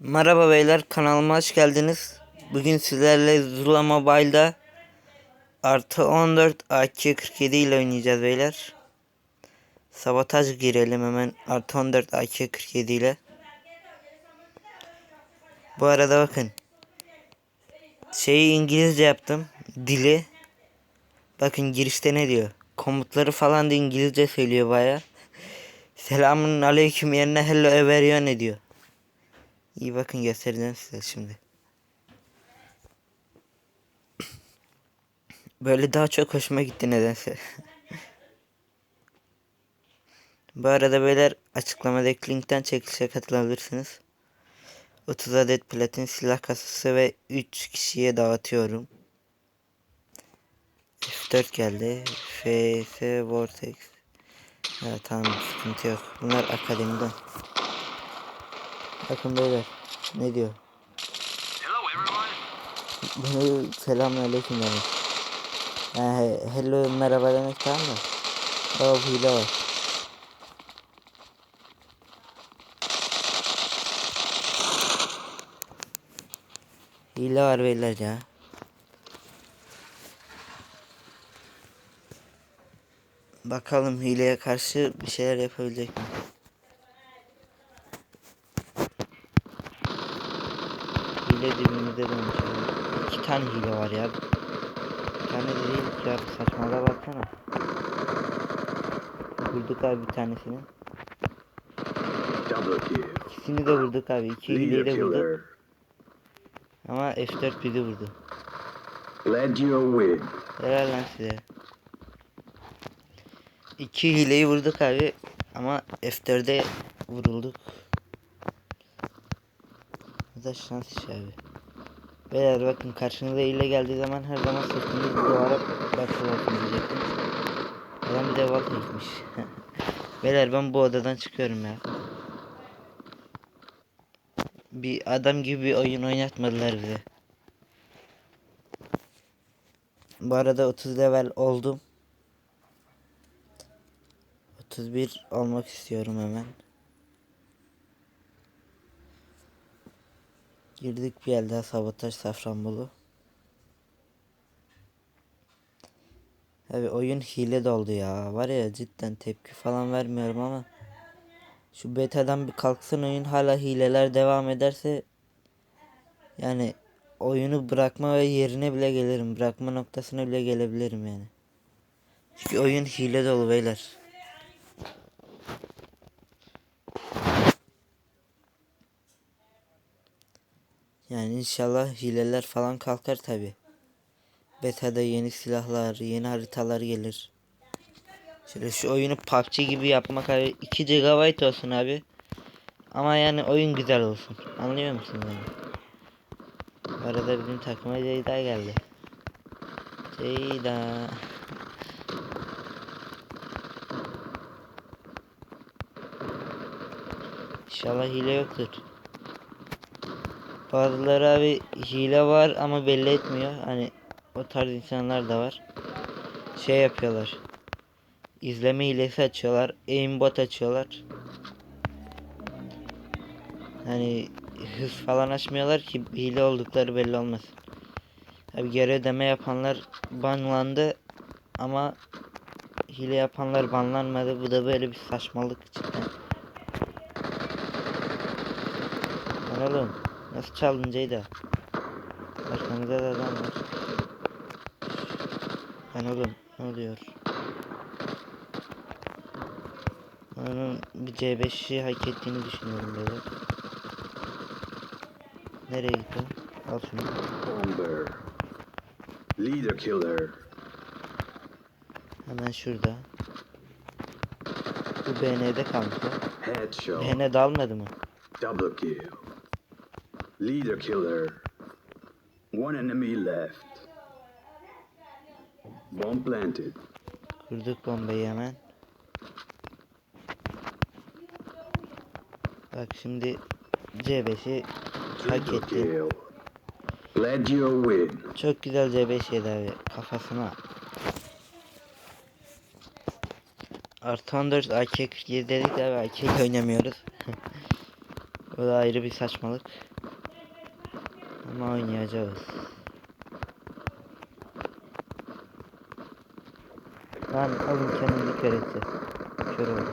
Merhaba beyler kanalıma hoş geldiniz. Bugün sizlerle Zula Mobile'da artı 14 AK-47 ile oynayacağız beyler. Sabotaj girelim hemen artı 14 AK-47 ile. Bu arada bakın. Şeyi İngilizce yaptım. Dili. Bakın girişte ne diyor. Komutları falan da İngilizce söylüyor baya. Selamun aleyküm yerine hello everyone diyor. İyi bakın göstereceğim size şimdi. Böyle daha çok hoşuma gitti nedense. Bu arada beyler açıklamadaki linkten çekilişe katılabilirsiniz. 30 adet platin silah kasası ve 3 kişiye dağıtıyorum. F4 geldi. FS Vortex. Evet tamam sıkıntı yok. Bunlar akademiden. Bakın beyler ne diyor? Hello. Bunu selamünaleyküm demek. Yani hello merhaba demek tamam mı? O hile var. Hile var beyler ya. Bakalım hileye karşı bir şeyler yapabilecek mi? Hile dibimizde dönmüş. abi. İki tane hile var ya. Bir tane de değil abi saçmalığa baksana. Vurduk abi bir tanesini. İkisini de vurduk abi. İki hileyi de vurduk. Ama F4 bizi vurdu. Glad you win. Helal lan size. İki hileyi vurduk abi. Ama F4'e vurulduk. Da şans. Beyler bakın karşınıza hile geldiği zaman her zaman sırtınızı duvara bakın. Adam bir de val çekmiş. Beyler ben bu odadan çıkıyorum ya. Bir adam gibi bir oyun oynatmadılar bize. Bu arada 30 level oldum. 31 olmak istiyorum hemen. Girdik bir yer daha sabotaj Safranbolu. Abi oyun hile doldu ya. Var ya cidden tepki falan vermiyorum ama şu betadan bir kalksın oyun hala hileler devam ederse yani oyunu bırakma ve yerine bile gelirim. Bırakma noktasına bile gelebilirim yani. Çünkü oyun hile dolu beyler. Yani inşallah hileler falan kalkar tabi. Beta'da yeni silahlar, yeni haritalar gelir. Şöyle şu oyunu PUBG gibi yapmak abi 2 GB olsun abi. Ama yani oyun güzel olsun. Anlıyor musun beni? Bu arada bizim takıma Ceyda geldi. Ceyda. İnşallah hile yoktur. Bazıları abi hile var ama belli etmiyor. Hani o tarz insanlar da var. Şey yapıyorlar. İzleme hilesi açıyorlar. Aimbot açıyorlar. Hani hız falan açmıyorlar ki hile oldukları belli olmasın. Tabi geri ödeme yapanlar banlandı ama hile yapanlar banlanmadı. Bu da böyle bir saçmalık cidden. Lan oğlum nasıl çaldın Ceyda? Arkamızda da adam var. Lan oğlum ne oluyor? Onun bir C5'i hak ettiğini düşünüyorum böyle. Nereye gitti? Al şunu. Bomber. Leader killer. Hemen şurada. Bu BN'de kalmış. Headshot. BN dalmadı mı? Double kill. Leader killer. One enemy left. Bomb planted. Kurduk bombayı hemen. Bak şimdi C5'i hak etti. you win. Çok güzel C5 yedi abi kafasına. Artı 14 AK 47 dedik de abi AK oynamıyoruz. O da ayrı bir saçmalık. Ama oynayacağız. Lan oğlum kendini kör etti. Kör oldu.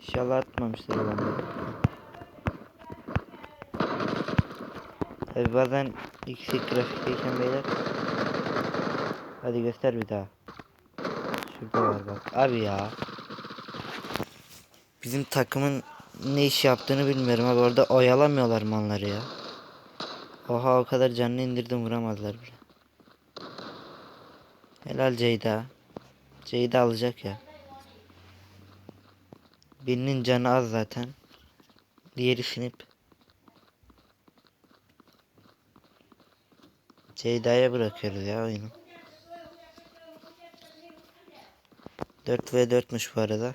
İnşallah atmamıştır bombayı. Tabi bazen yüksek grafikteyken beyler. Hadi göster bir daha. Şurada var bak. Abi ya. Bizim takımın ne iş yaptığını bilmiyorum abi. Orada oyalamıyorlar manları ya. Oha o kadar canını indirdim vuramazlar bile. Helal Ceyda. Ceyda alacak ya. Birinin canı az zaten. Diğeri sinip. Ceyda'ya bırakıyoruz ya oyunu. 4 ve 4'müş bu arada.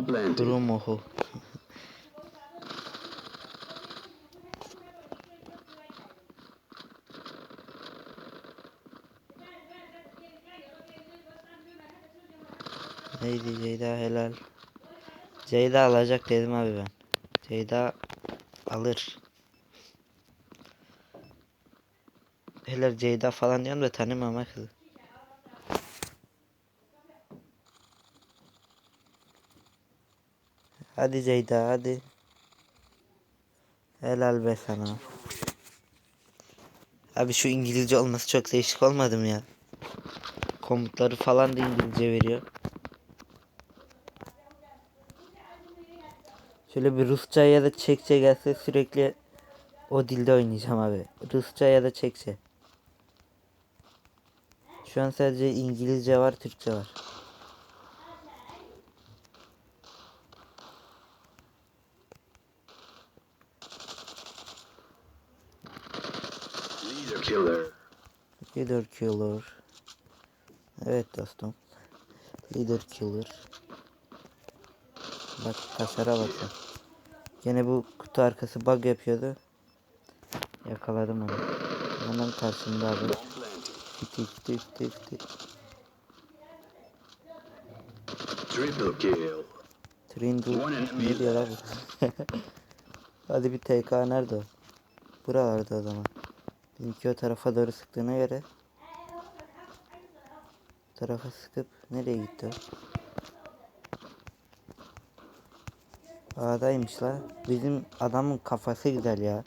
Bomb planted. Kuru mohu. Neydi Ceyda helal. Ceyda alacak dedim abi ben. Ceyda alır. Helal Ceyda falan diyorum da tanımam kızı. Hadi Ceyda hadi. Helal be sana. Abi şu İngilizce olması çok değişik olmadı mı ya? Komutları falan da İngilizce veriyor. Şöyle bir Rusça ya da Çekçe gelse sürekli o dilde oynayacağım abi. Rusça ya da Çekçe. Şu an sadece İngilizce var, Türkçe var. Leader killer. Leader Killer. Evet dostum. Leader Killer. Bak tasara bak sen. Gene bu kutu arkası bug yapıyordu. Yakaladım onu. Hemen karşımda abi. Fiti fiti fiti fiti. Triple kill. Trindle. Ne diyor abi? Hadi bir TK nerede o? Buralarda o zaman. Bizimki o tarafa doğru sıktığına göre. Tarafa sıkıp nereye gitti o? A'daymış la. Bizim adamın kafası güzel ya.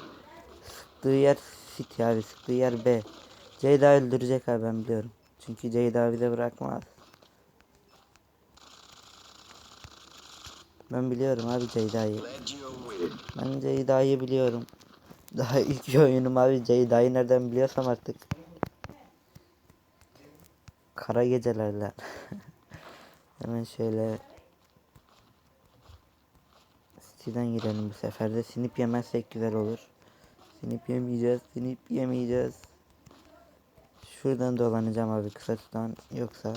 Sıktığı yer City abi. Sıktığı yer B. Ceyda öldürecek abi ben biliyorum. Çünkü Ceyda bize bırakmaz. Ben biliyorum abi Ceyda'yı. Ben Ceyda'yı biliyorum. Daha ilk oyunum abi Ceyda'yı nereden biliyorsam artık. Kara gecelerler. Hemen şöyle City'den girelim bu sefer de. Sinip yemezsek güzel olur. Sinip yemeyeceğiz. Sinip yemeyeceğiz. Şuradan dolanacağım abi kısa tutan yoksa.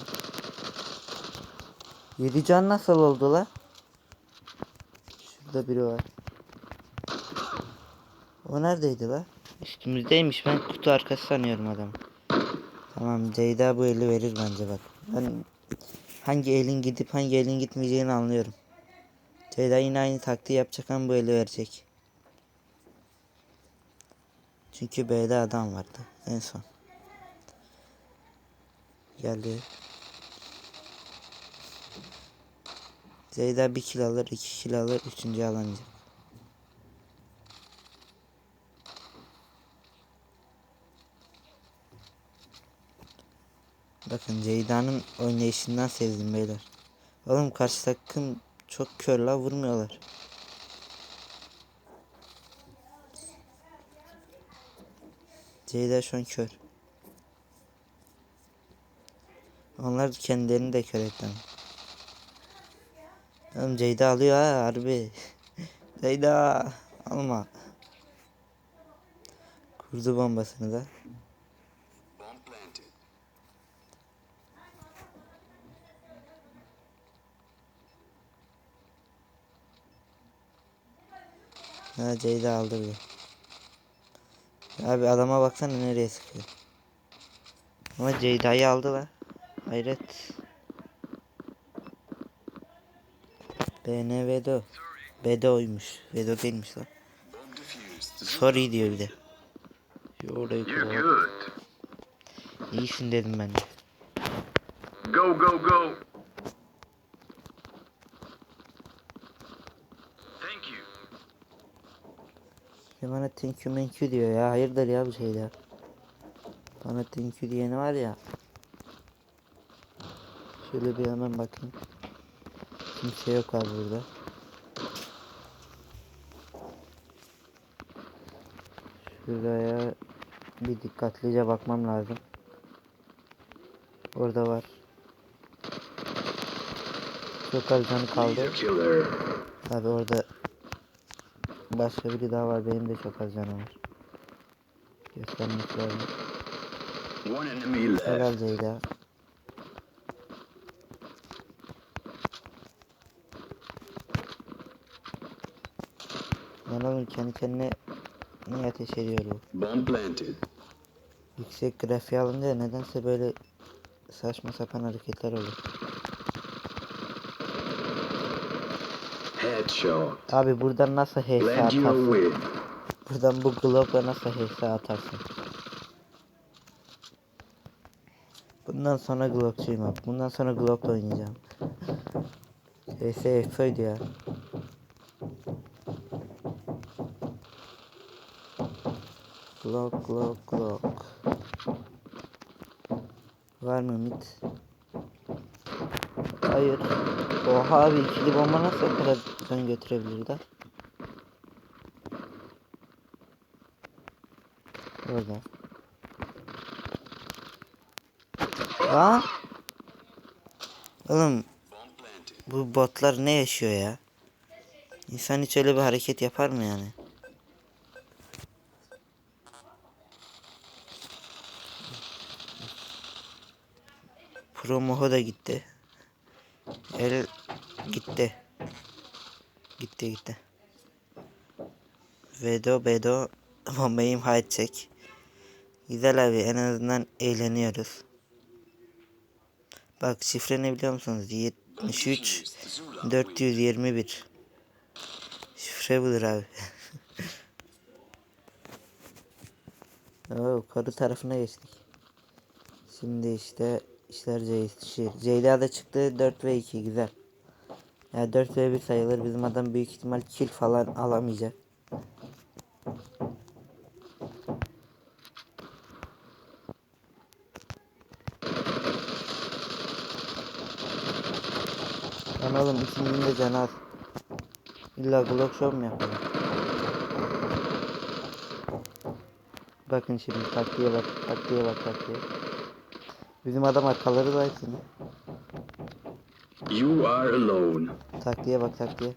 Yedi can nasıl oldu la? Şurada biri var. O neredeydi la? Üstümüzdeymiş ben kutu arkası sanıyorum adamı. Tamam Ceyda bu eli verir bence bak. Ben hangi elin gidip hangi elin gitmeyeceğini anlıyorum. Ceyda yine aynı taktiği yapacak ama bu eli verecek. Çünkü B'de adam vardı en son. Geldi. Ceyda bir kill alır, iki kill alır, üçüncü alamayacak. Bakın Ceyda'nın oynayışından sevdim beyler. Oğlum karşı takım çok kör la vurmuyorlar. Ceyda şu an kör. Onlar kendilerini de kör etti. Oğlum Ceyda alıyor ha harbi. Ceyda alma. Kurdu bombasını da. Ha Ceyda aldı bile. Abi adama baksana nereye sıkıyor. Ama Ceyda'yı aldılar. Hayret. BN Vedo. Bedo'ymuş. Vedo değilmiş lan. Sorry diyor bir de. Orayı kullan. İyisin dedim ben de. Go, go, go. Ya bana thank you thank you diyor ya. Hayırdır ya bu şeyler. Bana thank you diyeni var ya. Şöyle bir hemen bakayım. Kimse yok abi burada. Şuraya bir dikkatlice bakmam lazım. Orada var. Çok az canı kaldı. Abi orada başka biri daha var. Benim de çok az canım var. Göstermek lazım. Helal Ceyda. Lan oğlum kendi kendine niye ateş ediyor bu? Bomb planted. Yüksek grafiği alınca nedense böyle saçma sapan hareketler oluyor. Headshot. Abi buradan nasıl HS atarsın? Buradan bu globla nasıl HS atarsın? Bundan sonra Glock'çuyum abi. Bundan sonra Glock'la oynayacağım. HS efsoydu ya. Glock, Glock, Glock. Var mı mit? Hayır. Oha abi ikili bomba nasıl o can götürebilir de? Orada. Lan. Oğlum bu botlar ne yaşıyor ya? İnsan hiç öyle bir hareket yapar mı yani? Promoho da gitti. El gitti. Gitti gitti. Vedo Bedo bombayı imha edecek. Güzel abi en azından eğleniyoruz. Bak şifre ne biliyor musunuz? 73 Defused. Zula 421 Şifre budur abi. Oo, karı tarafına geçtik. Şimdi işte işler. Ceyda da çıktı 4 ve 2 güzel. Ya yani 4 ve 1 sayılır. Bizim adam büyük ihtimal kill falan alamayacak. Lan oğlum ikimizin de canı az. İlla Glock Show mu yapalım? Bakın şimdi taktiğe bak, taktiğe bak, taktiğe. Bizim adam arkaları da açsın. You are alone. Taktiğe bak, taktiğe.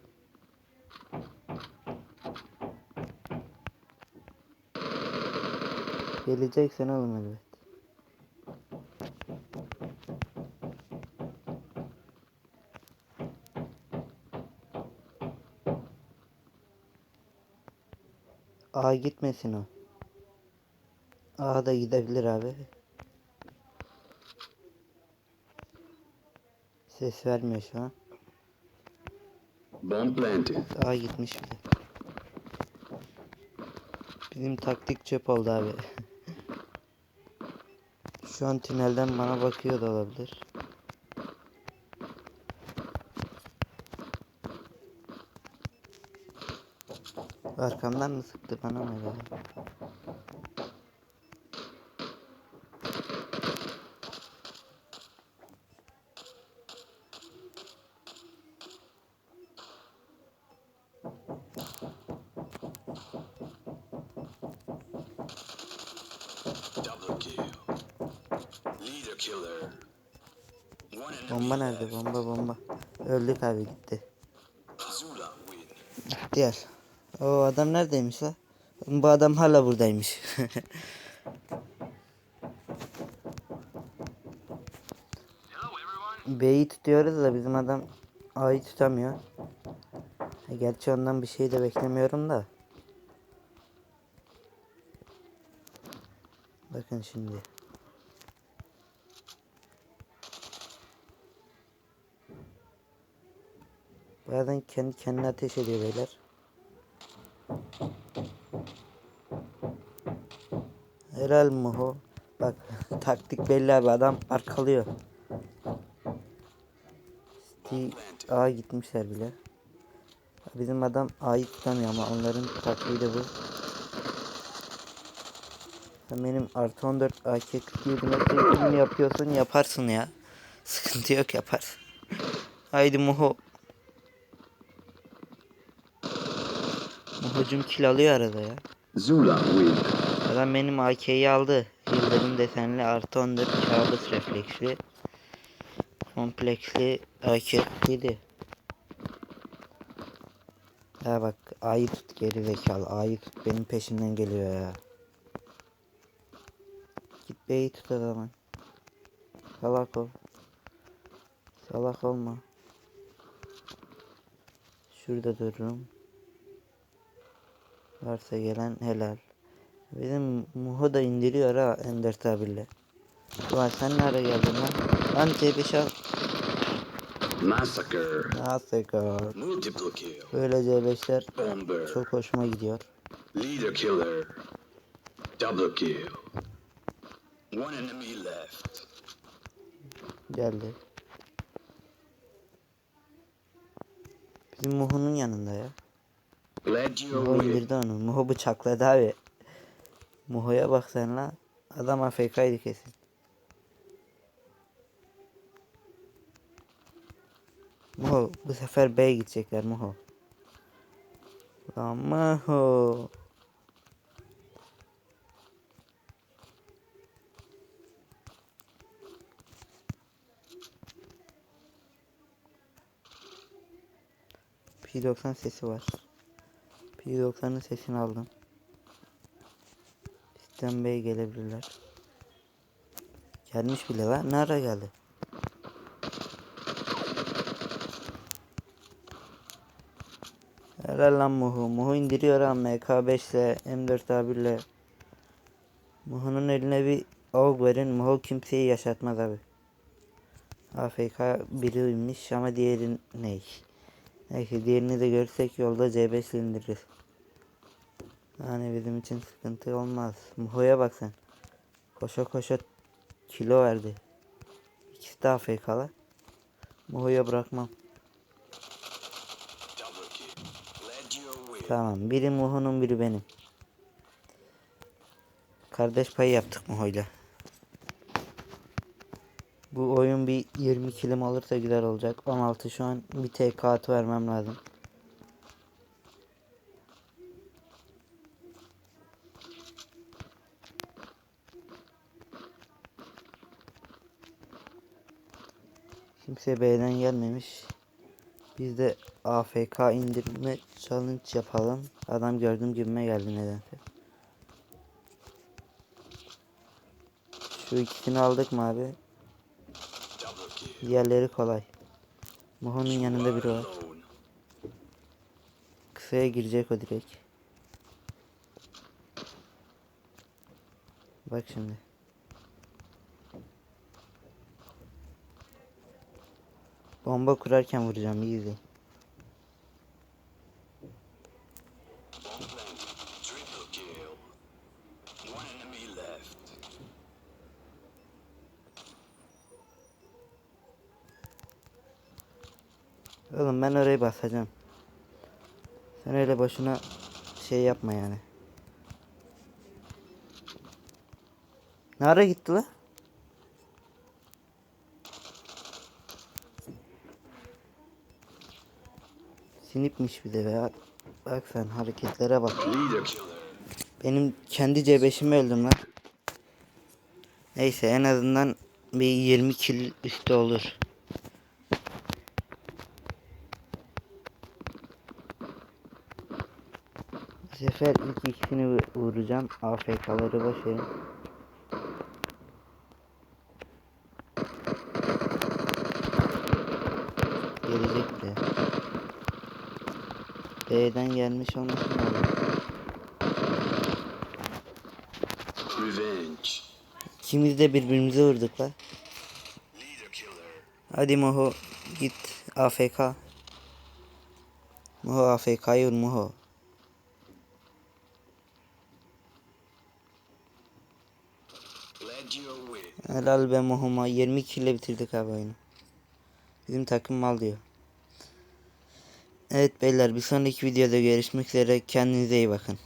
Geleceksin oğlum elbet. A gitmesin o. A da gidebilir abi. Ses vermiyor şu an. Bomb planted. A gitmiş bile. Bizim taktik çöp oldu abi. Şu an tünelden bana bakıyor da olabilir. Arkamdan mı sıktı bana mı öyle? Double kill. Leader killer. One enemy Bomba nerede? Bomba bomba. Öldük abi gitti. Diğer. O adam neredeymiş la? Bu adam hala buradaymış. B'yi tutuyoruz da bizim adam A'yı tutamıyor. Ha, Gerçi ondan bir şey de beklemiyorum da. Bakın şimdi. Bazen kendi kendine ateş ediyor beyler. Helal Muho. Bak taktik belli abi adam arkalıyor. A gitmişler bile. Bizim adam A'yı tutamıyor ama onların taktiği de bu. Sen benim artı 14 AK 47 metre yapıyorsun yaparsın ya. Sıkıntı yok yaparsın. Haydi Muho. Muhocum kill alıyor arada ya. Zula win. Adam benim AK'yi aldı. Yıldırım desenli artı 14 kabus refleksli. Kompleksli AK 47. Ya bak A'yı tut geri zekalı. A'yı tut benim peşimden geliyor ya. Git B'yi tut o zaman. Salak ol. Salak olma. Şurada dururum. Varsa gelen helal. Bizim Muho da indiriyor ha Ender tabirle. Ulan sen nereye geldin lan? Lan C5 al. Massacre. Gör? Multiple kill. Böyle C5'ler Bomber. çok hoşuma gidiyor. Leader killer. Double kill. One enemy left. Geldi. Bizim Muho'nun yanında ya. Muho indirdi onu. Muho bıçakladı abi. Muho'ya bak sen la. Adam AFK'ydı kesin. Muho bu sefer B'ye gidecekler Muho. Lan Muho. P90 sesi var. P90'ın sesini aldım. Sistem Bey gelebilirler. Gelmiş bile lan. Ne geldi? Helal lan Muhu. Muhu indiriyor ha MK5 ile M4 ile. Muhu'nun eline bir AUG verin. Muhu kimseyi yaşatmaz abi. AFK biriymiş ama diğeri ne? Neyse diğerini de görürsek yolda C5 ile indiririz. Yani bizim için sıkıntı olmaz. Muho'ya bak sen. Koşa koşa kilo verdi. İkisi de AFK'lar. Muho'ya bırakmam. Tamam. Biri Muho'nun biri benim. Kardeş payı yaptık Muho'yla. Bu oyun bir 20 kilim olursa güzel olacak. 16 şu an bir TK atı vermem lazım. Kimse B'den gelmemiş. Biz de AFK indirme challenge yapalım. Adam gördüğüm gibime geldi nedense. Şu ikisini aldık mı abi? Diğerleri kolay. Muho'nun yanında biri var. Kısaya girecek o direkt. Bak şimdi. Bomba kurarken vuracağım iyi izleyin. Bomb planted. Triple kill. One enemy left. Oğlum ben orayı basacağım. Sen öyle boşuna şey yapma yani. Ne ara gitti la? Sinipmiş bir de be. Bak sen hareketlere bak. Benim kendi C5'imi öldüm lan. Neyse en azından bir 20 kill üstü olur. Sefer ilk ikisini vur- vuracağım. AFK'ları boş verin. Gelecek de. B'den gelmiş olmasın lazım. Revenge. İkimiz de birbirimize vurduk la. Hadi Moho git AFK. Muho AFK'yı vur Muho. Helal be Muho'ma 20 kille bitirdik abi oyunu. Bizim takım mal diyor. Evet beyler bir sonraki videoda görüşmek üzere kendinize iyi bakın.